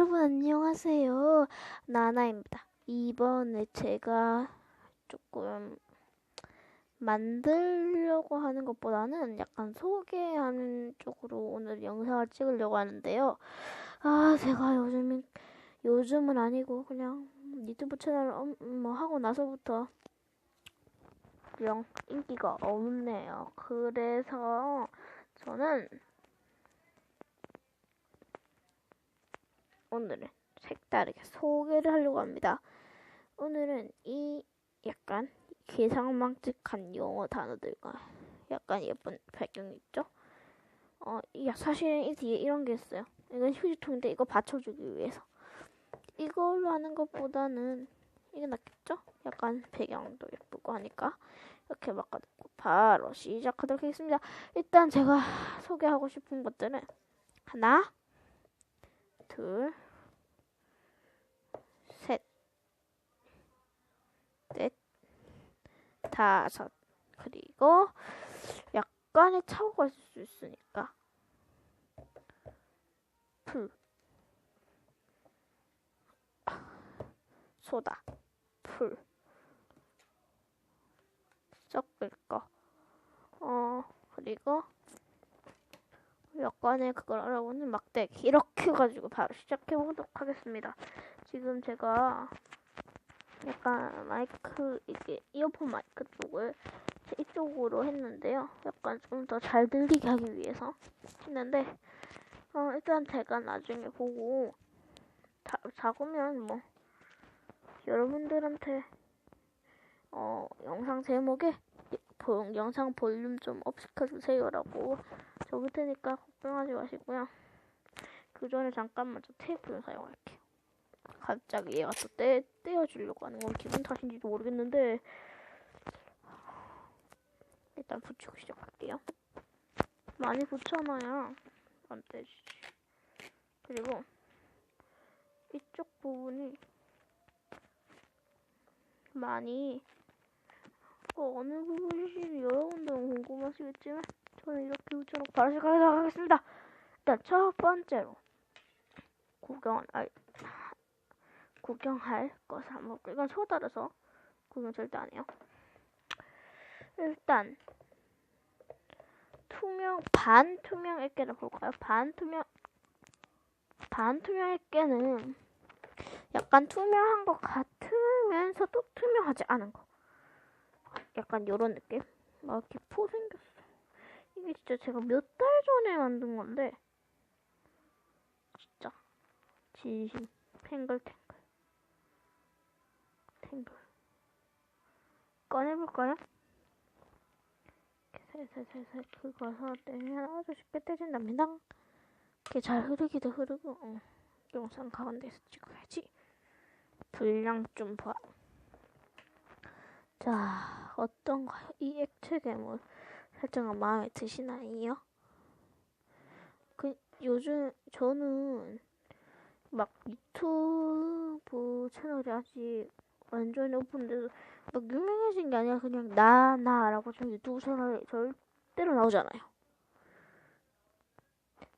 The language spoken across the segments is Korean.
여러분 안녕하세요. 나나입니다. 이번에 제가 조금 만들려고 하는 것보다는 약간 소개하는 쪽으로 오늘 영상을 찍으려고 하는데요. 아, 제가 요즘 요즘은 아니고 그냥 유튜브 채널 음, 뭐 하고 나서부터 그냥 인기가 없네요. 그래서 저는 오늘은 색다르게 소개를 하려고 합니다. 오늘은 이 약간 괴상망측한 영어 단어들과 약간 예쁜 배경 있죠? 어, 사실은 이 뒤에 이런 게 있어요. 이건 휴지통인데 이거 받쳐주기 위해서. 이걸로 하는 것보다는 이게 낫겠죠? 약간 배경도 예쁘고 하니까 이렇게 바꿔놓고 바로 시작하도록 하겠습니다. 일단 제가 소개하고 싶은 것들은 하나, 둘, 넷, 다섯. 그리고 약간의 차고가 있을 수 있으니까 풀, 소다, 풀, 섞을 거. 어, 그리고 여건의 그걸 알아보는 막대기 이렇게 가지고 바로 시작해 보도록 하겠습니다. 지금 제가 약간 마이크 이게 이어폰 마이크 쪽을 이쪽으로 했는데요. 약간 좀 더 잘 들리게 하기 위해서 했는데 어, 일단 제가 나중에 보고 다, 작으면 뭐 여러분들한테 어, 영상 제목에 영상 볼륨 좀 업 시켜주세요라고 적을 테니까 걱정하지 마시고요. 그 전에 잠깐만 저 테이프를 사용할게요. 갑자기 얘가 또 떼, 떼어주려고 하는 건 기분 탓인지도 모르겠는데 일단 붙이고 시작할게요. 많이 붙여놔야 안 떼지지. 그리고 이쪽 부분이 많이 어, 어느 부분이신지 여러분들은 궁금하시겠지만 저는 이렇게 붙여놓고 바로 시작하도록 하겠습니다. 일단 첫 번째로 구경 아, 구경할 것을 한번 이건 소다라서 구경 절대 안 해요. 일단 투명 반 투명 액계를 볼까요? 반 투명 반 투명 액계는 약간 투명한 것 같으면서도 투명하지 않은 거. 약간 요런 느낌? 막 이렇게 포 생겼어. 이게 진짜 제가 몇 달 전에 만든 건데 진짜 진심 탱글탱글 탱글 꺼내볼까요? 살살살살 긁어서 떼면 아주 쉽게 떼진답니다. 이렇게 잘 흐르기도 흐르고 어. 영상 가운데서 찍어야지 분량 좀 봐. 자, 어떤가요? 이 액체 괴물 살짝 마음에 드시나요? 그 요즘 저는 막 유튜브 채널이 아직 완전히 오픈돼서 막 유명해진 게 아니라 그냥 나 나라고 좀 유튜브 채널에 절대로 나오잖아요.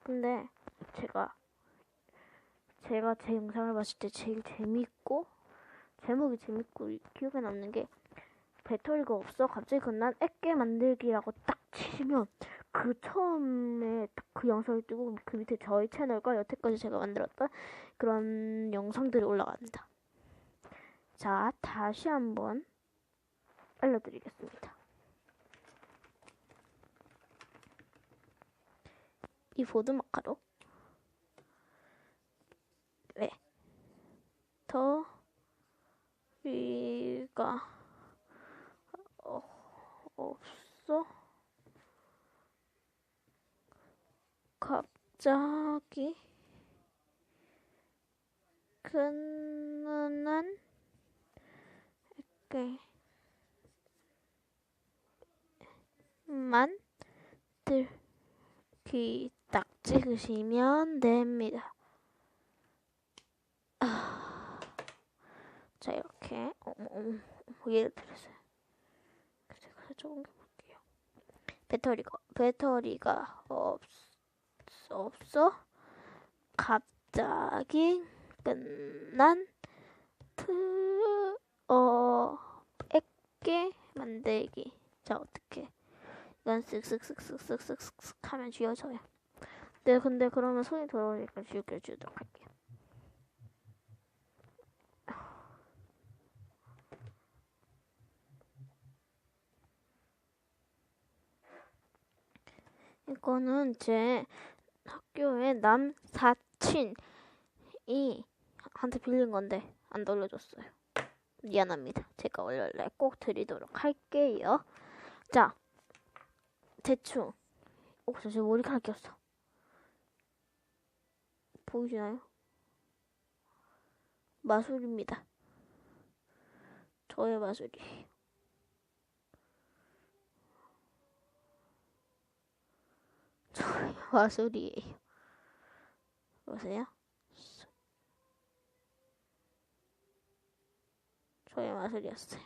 근데 제가 제가 제 영상을 봤을 때 제일 재밌고 제목이 재밌고 기억에 남는 게 배터리가 없어 갑자기 그난 액게 만들기라고 딱 치시면 그 처음에 딱 그 영상이 뜨고 그 밑에 저희 채널과 여태까지 제가 만들었던 그런 영상들이 올라갑니다. 자, 다시 한번 알려드리겠습니다. 이 보드 마카로 왜? 더 위가 없어? 갑자기 그는 한 이렇게 만 들기 딱 찍으시면 됩니다. 아, 자 이렇게 어머 어머 예를 들어서 조금 볼게요. 배터리가 배터리가 없 없어 갑 갑자기 끝난 트, 어, 액게 만들기. 자, 어떻게. 이건 쓱쓱쓱쓱쓱쓱쓱 하면 지워져요. 네, 근데 그러면 손이 더러우니까 지우개 주도록 할게요. 이거는 제 학교의 남사친이 한테 빌린 건데 안 돌려줬어요. 미안합니다. 제가 원래 꼭 드리도록 할게요. 자, 대충. 오, 저 지금 머리카락 꼈어. 보이시나요? 마술입니다. 저의 마술이에요. 저의 마술이에요. 보세요. 저의 마술이었어요.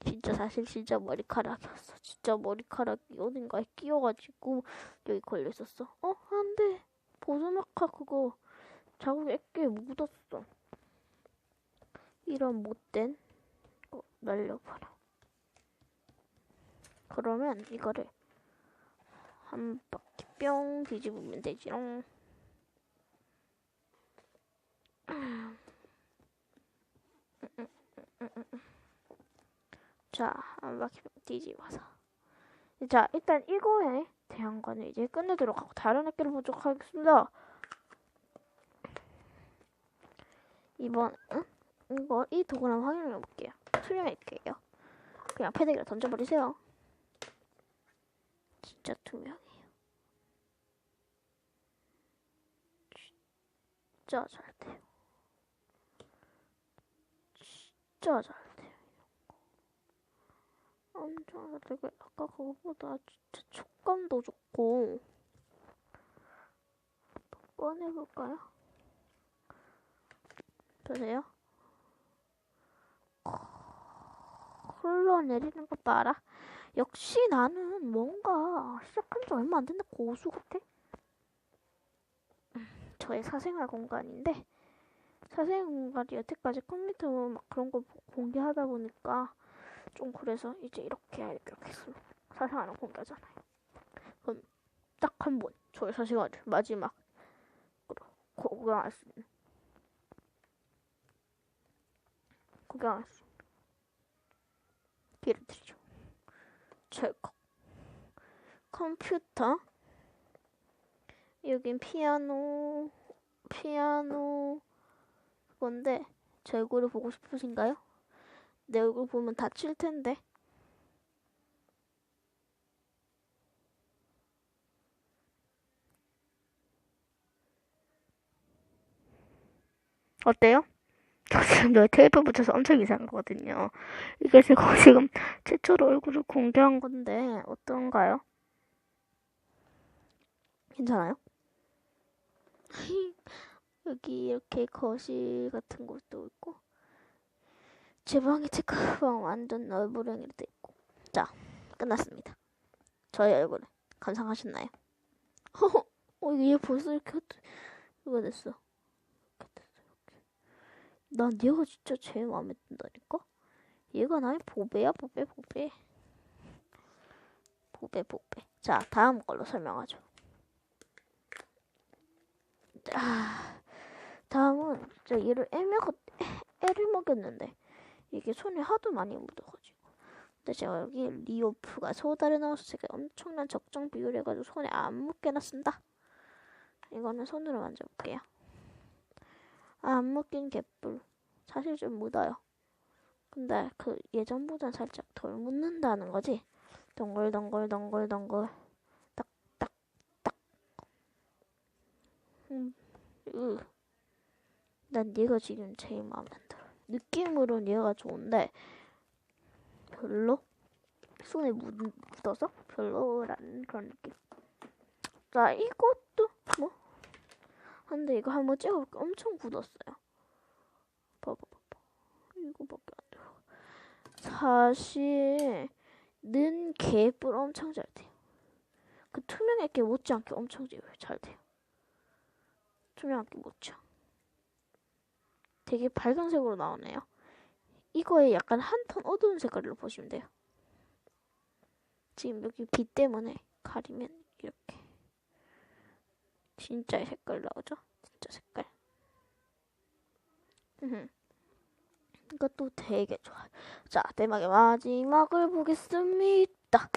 진짜 사실 진짜 머리카락이었어. 진짜 머리카락이 어딘가에 끼어가지고 여기 걸려 있었어. 어, 안 돼. 보조마카 그거 자국 액게 묻었어. 이런 못된 거 날려버려. 그러면 이거를 한 바퀴 뿅 뒤집으면 되지롱. 자, 한 바퀴 뿅 뒤집어서. 자, 일단 이거에 대한 거는 이제 끝내도록 하고 다른 학교를 보도록 하겠습니다. 이번 응? 이거 이 도구를 한번 확인해 볼게요. 투명할게요. 그냥 패드기를 던져버리세요. 진짜 투명해요. 진짜 잘 돼요. 진짜 잘. 엄청 잘 되고 아까 그거보다 진짜 촉감도 좋고 꺼내볼까요? 보세요. 흘러내리는 거 봐라. 역시 나는 뭔가 시작한 지 얼마 안 됐는데 고수 같아. 저의 사생활 공간인데 사생활 공간이 여태까지 컴퓨터 막 그런 거 공개하다 보니까 좀 그래서 이제 이렇게 이렇게 사생활 공개하잖아요. 그럼 딱 한 번 저의 사생활을 마지막으로 구경할 수 있는 구경할 수 있는 기회를 드리죠. 철컥 컴퓨터 여긴 피아노 피아노 그건데 제 얼굴을 보고 싶으신가요? 내 얼굴 보면 다칠 텐데. 어때요? 저 지금 여기 테이프 붙여서 엄청 이상한 거거든요. 이게 제가 지금 최초로 얼굴을 공개한 건데 어떤가요? 괜찮아요? 여기 이렇게 거실 같은 곳도 있고 제 방에 체크방 완전 넓으랭이로 돼 있고 자 끝났습니다. 저의 얼굴 감상하셨나요? 어 이게 벌써 이렇게 이거 됐어. 난 얘가 진짜 제일 마음에 든다니까? 얘가 나의 보배야, 보배, 보배. 보배, 보배. 자, 다음 걸로 설명하죠. 아, 다음은 진짜 얘를 애매가, 애를 먹였는데, 이게 손에 하도 많이 묻어가지고. 근데 제가 여기 리오프가 소다를 넣어서 제가 엄청난 적정 비율 해가지고 손에 안 묻게 놨습니다. 이거는 손으로 만져볼게요. 안 묶인 개뿔. 사실 좀 묻어요. 근데 그 예전보단 살짝 덜 묻는다는 거지. 동글동글 동글동글. 딱딱딱. 음, 으. 난 얘가 지금 제일 마음에 안 들어. 느낌으로는 얘가 좋은데 별로 손에 묻어서 별로라는 그런 느낌. 자, 이것도 뭐 근데 이거 한번 찍어볼까? 엄청 굳었어요. 봐봐, 봐봐. 이거밖에 안 돼요. 사실, 는 개뿔 엄청 잘 돼요. 그 투명하게 못지않게 엄청 잘 돼요. 투명하게 묻혀. 되게 밝은 색으로 나오네요. 이거에 약간 한 톤 어두운 색깔로 보시면 돼요. 지금 여기 빛 때문에 가리면 이렇게 진짜의 색깔 나오죠? 진짜 색깔. 이것도 되게 좋아요. 자, 대망의 마지막을 보겠습니다.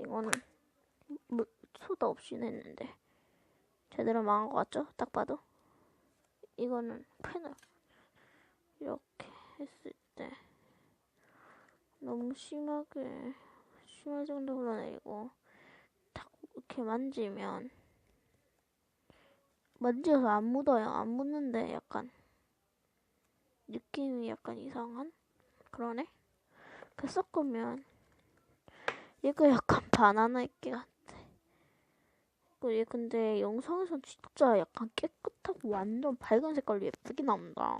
이거는 뭐, 소다 없이 냈는데 제대로 망한 것 같죠? 딱 봐도. 이거는 펜을 이렇게 했을 때 너무 심하게 심할 정도 흘러내리고 딱 이렇게 만지면 만져서 안 묻어요. 안 묻는데 약간 느낌이 약간 이상한 그러네. 그 섞으면 이거 약간 바나나 있게 같아. 얘 근데 영상에선 진짜 약간 깨끗하고 완전 밝은 색깔로 예쁘게 나온다.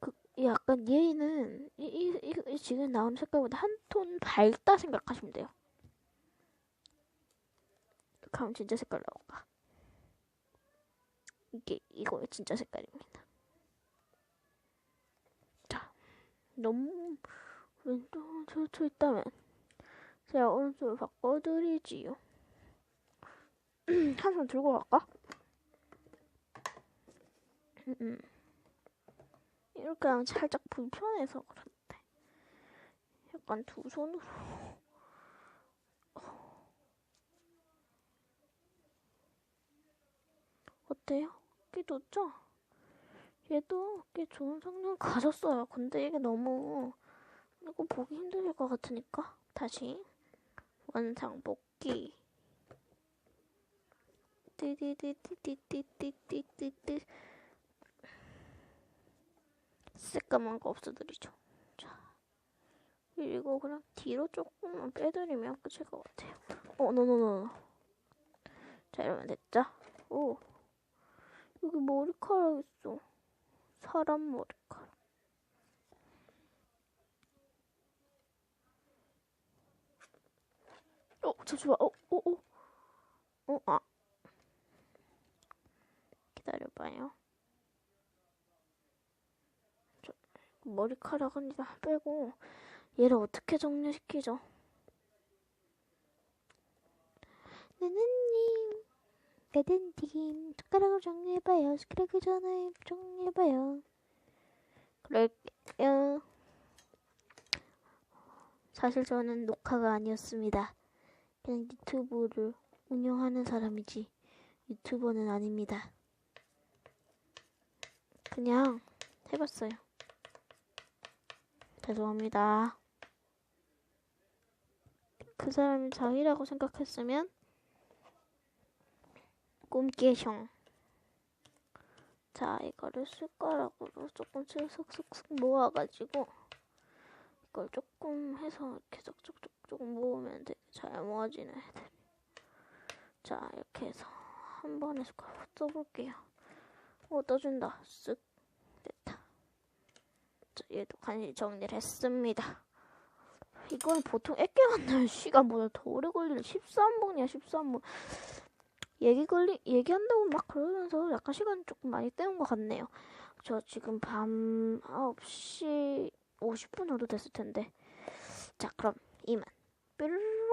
그 약간 얘는 이, 이, 이, 이 지금 나오는 색깔보다 한 톤 밝다 생각하시면 돼요. 그럼 진짜 색깔 나올까? 이게 이거의 진짜 색깔입니다. 자, 너무 왼쪽 젖혀 있다면 제가 오른쪽을 바꿔드리지요. 한 손 들고 갈까? 음, 이렇게 하면 살짝 불편해서 그런데 약간 두 손으로 어때요? 꽤 좋죠? 얘도 꽤 좋은 성능 가졌어요. 근데 이게 너무 이거 보기 힘들 것 같으니까 다시 원상 복귀 띠디디디디디디디디디 새까만 거 없어드리죠. 자 그리고 그냥 뒤로 조금만 빼드리면 끝일 것 같아요. 어, 노노노. 자 이러면 됐죠? 오. 여기 머리카락 있어. 사람 머리카락. 어, 잠시만. 어, 어, 어. 어, 아. 기다려봐요. 저, 머리카락은 다 빼고 얘를 어떻게 정리시키죠? 네네님. 레든팀 숟가락으로 정리해봐요. 숟가락을 전화해 정리해봐요. 그럴게요. 사실 저는 녹화가 아니었습니다. 그냥 유튜브를 운영하는 사람이지 유튜버는 아닙니다. 그냥 해봤어요. 죄송합니다. 그 사람이 자기라고 생각했으면 꿈깨숑. 자, 이거를 숟가락으로 조금씩 슥슥슥 모아가지고 이걸 조금 해서 이렇게 쩍쩍쩍쩍 모으면 되게 잘 모아지는 애들. 자, 이렇게 해서 한 번에 숟가락 써볼게요. 오, 떠준다. 쓱. 됐다. 자, 얘도 간신히 정리를 했습니다. 이건 보통 애깨 만나면 시간보다 더 오래 걸리는 13분이야, 13분. 얘기 걸리 얘기한다고 막 그러면서 약간 시간 조금 많이 때운 것 같네요. 저 지금 밤 9시 50분 정도 됐을 텐데. 자, 그럼 이만. 뾰루루